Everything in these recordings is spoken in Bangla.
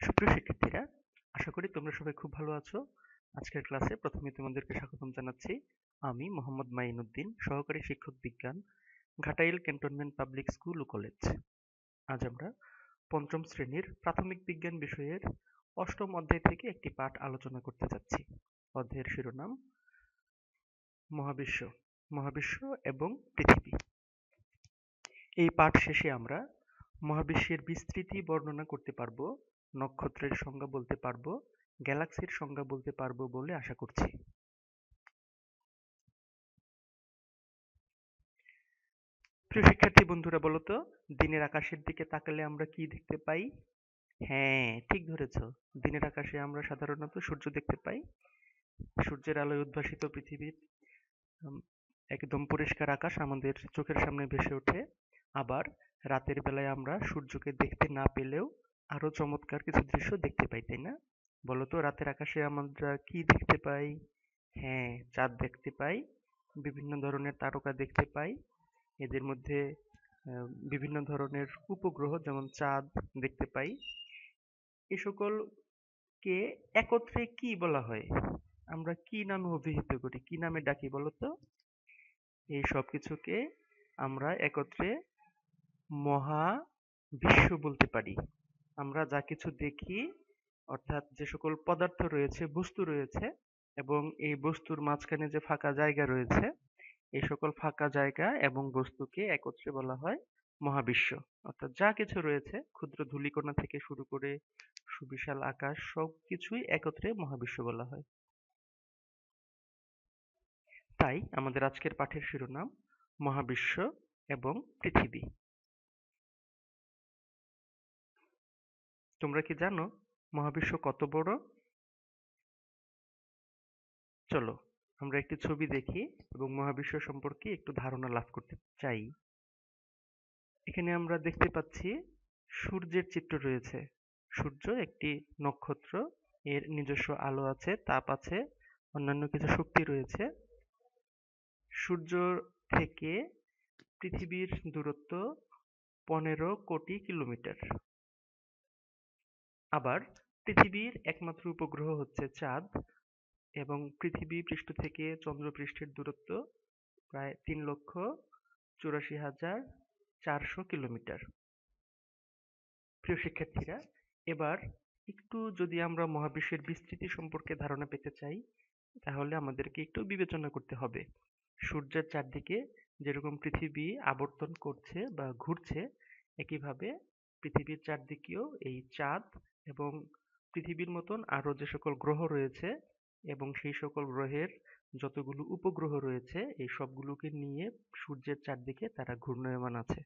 সুপ্রিয় শিক্ষার্থীরা, আশা করি তোমরা সবাই খুব ভালো আছো। আজকের ক্লাসে প্রথমে তোমাদেরকে স্বাগতম জানাচ্ছি। আমি মোহাম্মদ মাইনুদ্দিন সহকারী শিক্ষক বিজ্ঞান, ঘাটাইল ক্যান্টনমেন্ট পাবলিক স্কুল ও কলেজ। আজ আমরা পঞ্চম শ্রেণির প্রাথমিক বিজ্ঞান বিষয়ের অষ্টম অধ্যায় থেকে একটি পাঠ আলোচনা করতে যাচ্ছি। অধ্যায়ের শিরোনাম, মহাবিশ্ব মহাবিশ্ব এবং পৃথিবী। এই পাঠ শেষে আমরা মহাবিশ্বের বিস্তৃতি বর্ণনা করতে পারব। নক্ষত্রের সংজ্ঞা বলতে পারব, গ্যালাক্সির সংজ্ঞা বলতে পারব বলে আশা করছি। প্রিয় শিক্ষার্থী বন্ধুরা, বলো তো, দিনের আকাশের দিকে তাকালে আমরা কি দেখতে পাই? হ্যাঁ ঠিক ধরেছ। দিনের আকাশে আমরা সাধারণত সূর্য দেখতে পাই। সূর্যের আলোয় উদ্ভাসিত পৃথিবীর একদম পরিষ্কার আকাশ আমাদের চোখের সামনে ভেসে ওঠে। আবার রাতের বেলায় আমরা সূর্যকে দেখতে না পেলেও আরও চমৎকার কিছু দৃশ্য দেখতে পাই, তাই না? বলতো রাতের আকাশে আমরা কি দেখতে পাই? হ্যাঁ চাঁদ দেখতে পাই, বিভিন্ন ধরনের তারকা দেখতে পাই, এদের মধ্যে বিভিন্ন ধরনের উপগ্রহ যেমন চাঁদ দেখতে পাই। এ সকলকে একত্রে কি বলা হয়? আমরা কি নামে অভিহিত করি? কি নামে ডাকি বলতো? এই সব কিছুকে আমরা একত্রে মহা বিশ্ব বলতে পারি। আমরা যা কিছু দেখি, অর্থাৎ যে সকল পদার্থ রয়েছে, বস্তু রয়েছে এবং এই বস্তুর মাঝখানে যে ফাঁকা জায়গা রয়েছে, এই সকল ফাঁকা জায়গা এবং বস্তুকে একত্রে বলা হয় মহাবিশ্ব। অর্থাৎ যা কিছু রয়েছে, ক্ষুদ্র ধূলিকণা থেকে শুরু করে সুবিশাল আকাশ, সবকিছুই একত্রে মহাবিশ্ব বলা হয়। তাই আমাদের আজকের পাঠের শিরোনাম মহাবিশ্ব এবং পৃথিবী। তোমরা কি জানো মহাবিশ্ব কত বড়? চলো, আমরা একটি ছবি দেখি এবং মহাবিশ্ব সম্পর্কে একটু ধারণা লাভ করতে চাই। এখানে আমরা দেখতে পাচ্ছি সূর্যের চিত্র রয়েছে। সূর্য একটি নক্ষত্র, এর নিজস্ব আলো আছে, তাপ আছে, অন্যান্য কিছু শক্তি রয়েছে। সূর্য থেকে পৃথিবীর দূরত্ব পনেরো কোটি কিলোমিটার। আবার পৃথিবীর একমাত্র উপগ্রহ হচ্ছে চাঁদ এবং পৃথিবী পৃষ্ঠ থেকে চন্দ্র পৃষ্ঠের দূরত্ব প্রায় তিন লক্ষ চুরাশি হাজার চারশো কিলোমিটার। প্রিয় শিক্ষার্থীরা, এবার একটু যদি আমরা মহাবিশ্বের বিস্তৃতি সম্পর্কে ধারণা পেতে চাই, তাহলে আমাদেরকে একটু বিবেচনা করতে হবে। সূর্যের চারদিকে যেরকম পৃথিবী আবর্তন করছে বা ঘুরছে, একইভাবে পৃথিবীর চারদিকেও এই চাঁদ এবং পৃথিবীর মতন আরও যে সকল গ্রহ রয়েছে এবং সেই সকল গ্রহের যতগুলো উপগ্রহ রয়েছে, এই সবগুলোকে নিয়ে সূর্যের চারদিকে তারা ঘূর্ণায়মান আছে।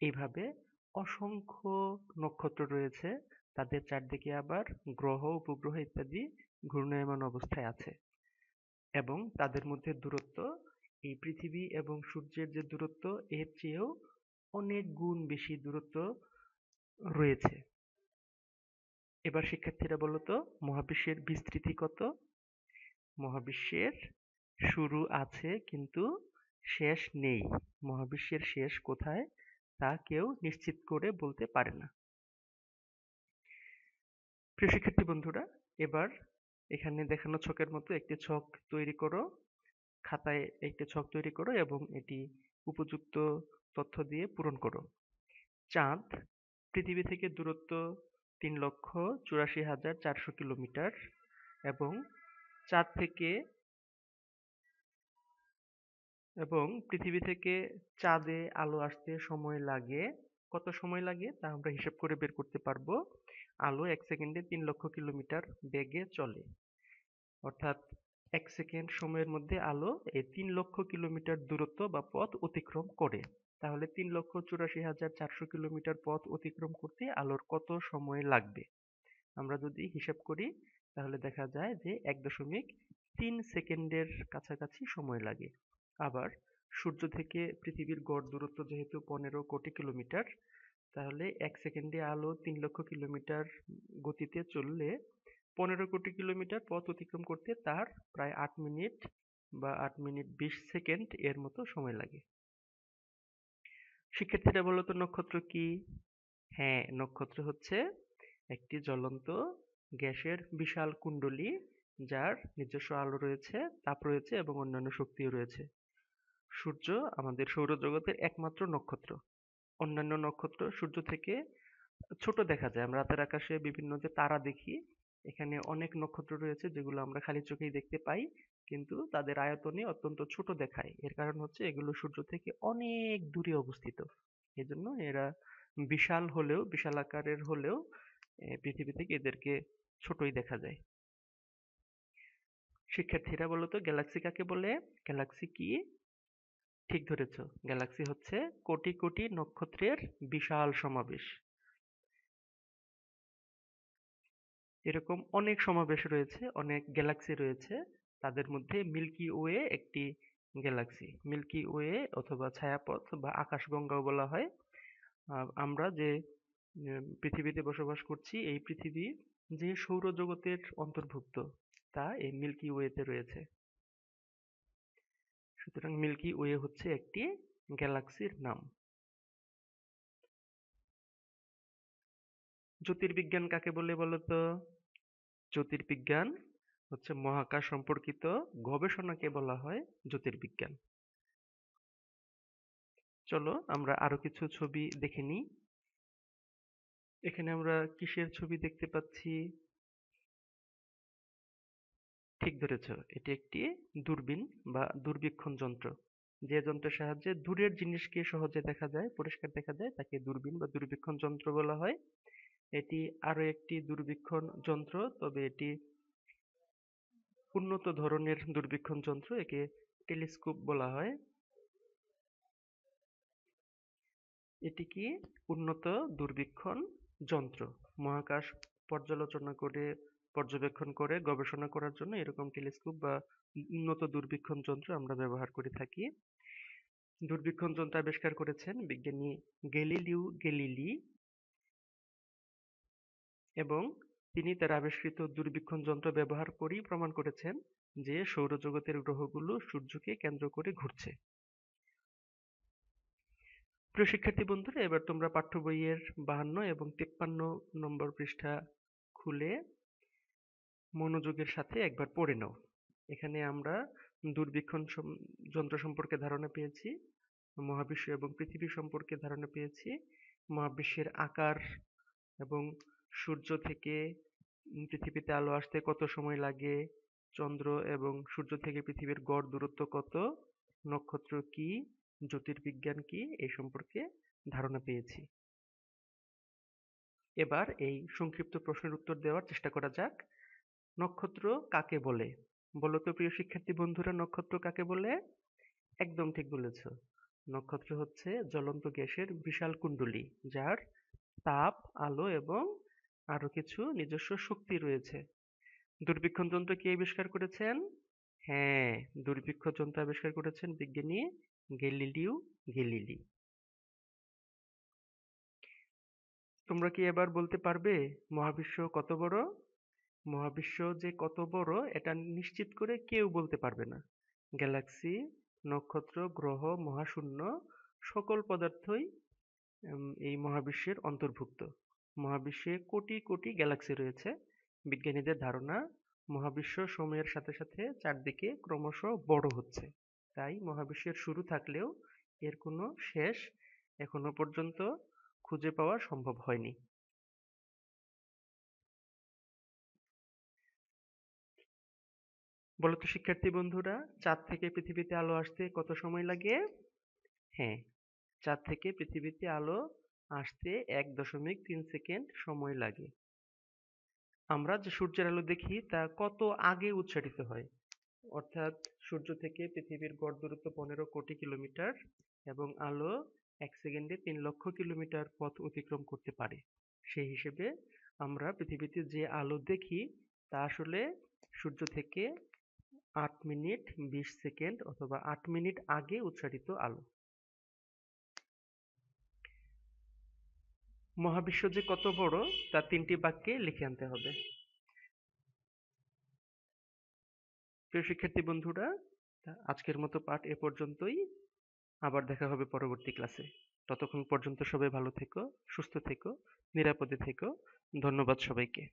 এইভাবে অসংখ্য নক্ষত্র রয়েছে, তাদের চারদিকে আবার গ্রহ, উপগ্রহ ইত্যাদি ঘূর্ণায়মান অবস্থায় আছে এবং তাদের মধ্যে দূরত্ব, এই পৃথিবী এবং সূর্যের যে দূরত্ব, এর চেয়েও অনেক গুণ বেশি দূরত্ব রয়েছে। এবার শিক্ষার্থীরা বলো তো, মহাবিশ্বের বিস্তৃতি কত? মহাবিশ্বের শুরু আছে কিন্তু শেষ নেই। মহাবিশ্বের শেষ কোথায়? তা কেউ নিশ্চিত করে বলতে পারে না। প্রিয় শিক্ষার্থী বন্ধুরা, এবার এখানে দেখানো ছকের মতো একটি ছক তৈরি করো। খাতায় একটি ছক তৈরি করো এবং এটি উপযুক্ত তথ্য দিয়ে পূরণ করো। চাঁদ পৃথিবী থেকে দূরত্ব তিন লক্ষ চুরাশি হাজার চারশো কিলোমিটার এবং চাঁদ থেকে এবং পৃথিবী থেকে চাঁদে আলো আসতে সময় লাগে। কত সময় লাগে? তা আমরা হিসাব করে বের করতে পারব। আলো এক সেকেন্ডে তিন লক্ষ কিলোমিটার বেগে চলে। অর্থাৎ এক সেকেন্ড সময়ের মধ্যে আলো এই তিন লক্ষ কিলোমিটার দূরত্ব বা পথ অতিক্রম করে। তাহলে তিন লক্ষ চুরাশি হাজার চারশো কিলোমিটার পথ অতিক্রম করতে আলোর কত সময় লাগবে? আমরা যদি হিসাব করি, তাহলে দেখা যায় যে এক দশমিক তিন সেকেন্ডের কাছাকাছি সময় লাগে। আবার সূর্য থেকে পৃথিবীর গড় দূরত্ব যেহেতু পনেরো কোটি কিলোমিটার, তাহলে এক সেকেন্ডে আলো তিন লক্ষ কিলোমিটার গতিতে চললে পনেরো কোটি কিলোমিটার পথ অতিক্রম করতে তার প্রায় আট মিনিট বা আট মিনিট বিশ সেকেন্ড এর মতো সময় লাগে। শিক্ষার্থীরা বলতো নক্ষত্র কি? হ্যাঁ নক্ষত্র হচ্ছে একটি জ্বলন্ত গ্যাসের বিশাল কুণ্ডলী যার নিজস্ব আলো রয়েছে, তাপ রয়েছে এবং অন্যান্য শক্তিও রয়েছে। সূর্য আমাদের সৌরজগতের একমাত্র নক্ষত্র। অন্যান্য নক্ষত্র সূর্য থেকে ছোট দেখা যায়। আমরা রাতের আকাশে বিভিন্ন যে তারা দেখি এখানে অনেক নক্ষত্র রয়েছে যেগুলো আমরা খালি চোখেই দেখতে পাই, কিন্তু তাদের আয়তনে অত্যন্ত ছোট দেখায়। এর কারণ হচ্ছে এগুলো সূর্য থেকে অনেক দূরে অবস্থিত। এজন্য এরা বিশাল হলেও, বিশাল আকারের হলেও পৃথিবী থেকে এদেরকে ছোটই দেখা যায়। শিক্ষার্থীরা বলতো, গ্যালাক্সি কাকে বলে? গ্যালাক্সি কি? ঠিক ধরেছ, গ্যালাক্সি হচ্ছে কোটি কোটি নক্ষত্রের বিশাল সমাবেশ। এরকম অনেক সমাবেশ রয়েছে, অনেক গ্যালাক্সি রয়েছে। তাদের মধ্যে মিল্কি ওয়ে একটি গ্যালাক্সি। মিল্কি ওয়ে অথবা ছায়াপথ বা আকাশগঙ্গাও বলা হয়। আমরা যে পৃথিবীতে বসবাস করছি, এই পৃথিবী যে সৌরজগতের অন্তর্ভুক্ত, তা এই মিল্কি ওয়েতে রয়েছে। সুতরাং মিল্কি ওয়ে হচ্ছে একটি গ্যালাক্সির নাম। জ্যোতির্বিজ্ঞান কাকে বলে বলতো? জ্যোতির্বিজ্ঞান হচ্ছে মহাকাশ সম্পর্কিত গবেষণাকে বলা হয় জ্যোতির্বিজ্ঞান। চলো আমরা আরও কিছু ছবি দেখে নিই। এখানে আমরা কিসের ছবি দেখতে পাচ্ছি? ঠিক ধরেছ, এটি একটি দূরবীন বা দূরবীক্ষণ যন্ত্র। যে যন্ত্রের সাহায্যে দূরের জিনিসকে সহজে দেখা যায়, পরিষ্কার দেখা যায়, তাকে দূরবীন বা দূরবীক্ষণ যন্ত্র বলা হয়। এটি আরও একটি দূরবীক্ষণ যন্ত্র, তবে এটি উন্নত ধরনের দূরবীক্ষণ যন্ত্র, একে টেলিস্কোপ বলা হয়। এটি কি উন্নত দূরবীক্ষণ যন্ত্র? মহাকাশ পর্যালোচনা করে, পর্যবেক্ষণ করে, গবেষণা করার জন্য এরকম টেলিস্কোপ বা উন্নত দূরবীক্ষণ যন্ত্র আমরা ব্যবহার করে থাকি। দূরবীক্ষণ যন্ত্র আবিষ্কার করেছেন বিজ্ঞানী গ্যালিলিও গ্যালিলি। এবং তিনি তার আবিষ্কৃত দূরবীক্ষণ যন্ত্র ব্যবহার করেই প্রমাণ করেছেন যে সৌরজগতের গ্রহগুলো সূর্যকে কেন্দ্র করে ঘুরছে। প্রিয় শিক্ষার্থী বন্ধুরা, এবার তোমরা পাঠ্য বইয়ের বাহান্ন এবং তেপ্পান্ন নম্বর পৃষ্ঠা খুলে মনোযোগের সাথে একবার পড়ে নাও। এখানে আমরা দূরবীক্ষণ যন্ত্র সম্পর্কে ধারণা পেয়েছি, মহাবিশ্ব এবং পৃথিবী সম্পর্কে ধারণা পেয়েছি, মহাবিশ্বের আকার এবং সূর্য থেকে পৃথিবীতে আলো আসতে কত সময় লাগে, চন্দ্র এবং সূর্য থেকে পৃথিবীর গড় দূরত্ব কত, নক্ষত্র কি, জ্যোতির্বিজ্ঞান কি, এই সম্পর্কে ধারণা পেয়েছি। এবার এই সংক্ষিপ্ত প্রশ্নের উত্তর দেওয়ার চেষ্টা করা যাক। নক্ষত্র কাকে বলে? বলো তো প্রিয় শিক্ষার্থী বন্ধুরা, নক্ষত্র কাকে বলে? একদম ঠিক বলেছ। নক্ষত্র হচ্ছে জ্বলন্ত গ্যাসের বিশাল কুণ্ডলী, যার তাপ, আলো এবং আরও কিছু নিজস্ব শক্তি রয়েছে। দূরবীক্ষণ যন্ত্র কে আবিষ্কার করেছেন? হ্যাঁ দূরবীক্ষণ যন্ত্র আবিষ্কার করেছেন বিজ্ঞানী গ্যালিলিও গ্যালিলি। তোমরা কি এবার বলতে পারবে মহাবিশ্ব কত বড়? মহাবিশ্ব যে কত বড়, এটা নিশ্চিত করে কেউ বলতে পারবে না। গ্যালাক্সি, নক্ষত্র, গ্রহ, মহাশূন্য, সকল পদার্থই এই মহাবিশ্বের অন্তর্ভুক্ত। মহাবিশ্বে কোটি কোটি গ্যালাক্সি রয়েছে। বিজ্ঞানীদের ধারণা, মহাবিশ্ব সময়ের সাথে সাথে চারদিকে ক্রমশ বড় হচ্ছে। তাই মহাবিশ্বের শুরু থাকলেও এর কোনো শেষ এখনও পর্যন্ত খুঁজে পাওয়া সম্ভব হয়নি। বলতো শিক্ষার্থী বন্ধুরা, চাঁদ থেকে পৃথিবীতে আলো আসতে কত সময় লাগে? হ্যাঁ চাঁদ থেকে পৃথিবীতে আলো আসতে এক দশমিক তিন সেকেন্ড সময় লাগে। আমরা যে সূর্যের আলো দেখি, তা কত আগে উৎসারিত হয়? অর্থাৎ সূর্য থেকে পৃথিবীর গড় দূরত্ব পনেরো কোটি কিলোমিটার এবং আলো এক সেকেন্ডে তিন লক্ষ কিলোমিটার পথ অতিক্রম করতে পারে। সেই হিসেবে আমরা পৃথিবীতে যে আলো দেখি, তা আসলে সূর্য থেকে আট মিনিট বিশ সেকেন্ড অথবা আট মিনিট আগে উৎসারিত আলো। মহাবিশ্ব যে কত বড়, তা তিনটি বাক্যে লিখে আনতে হবে। প্রিয় শিক্ষার্থী বন্ধুরা আজকের মতো পাঠ এ পর্যন্তই। আবার দেখা হবে পরবর্তী ক্লাসে। ততক্ষণ পর্যন্ত সবাই ভালো থেকো, সুস্থ থেকো, নিরাপদে থেকো। ধন্যবাদ সবাইকে।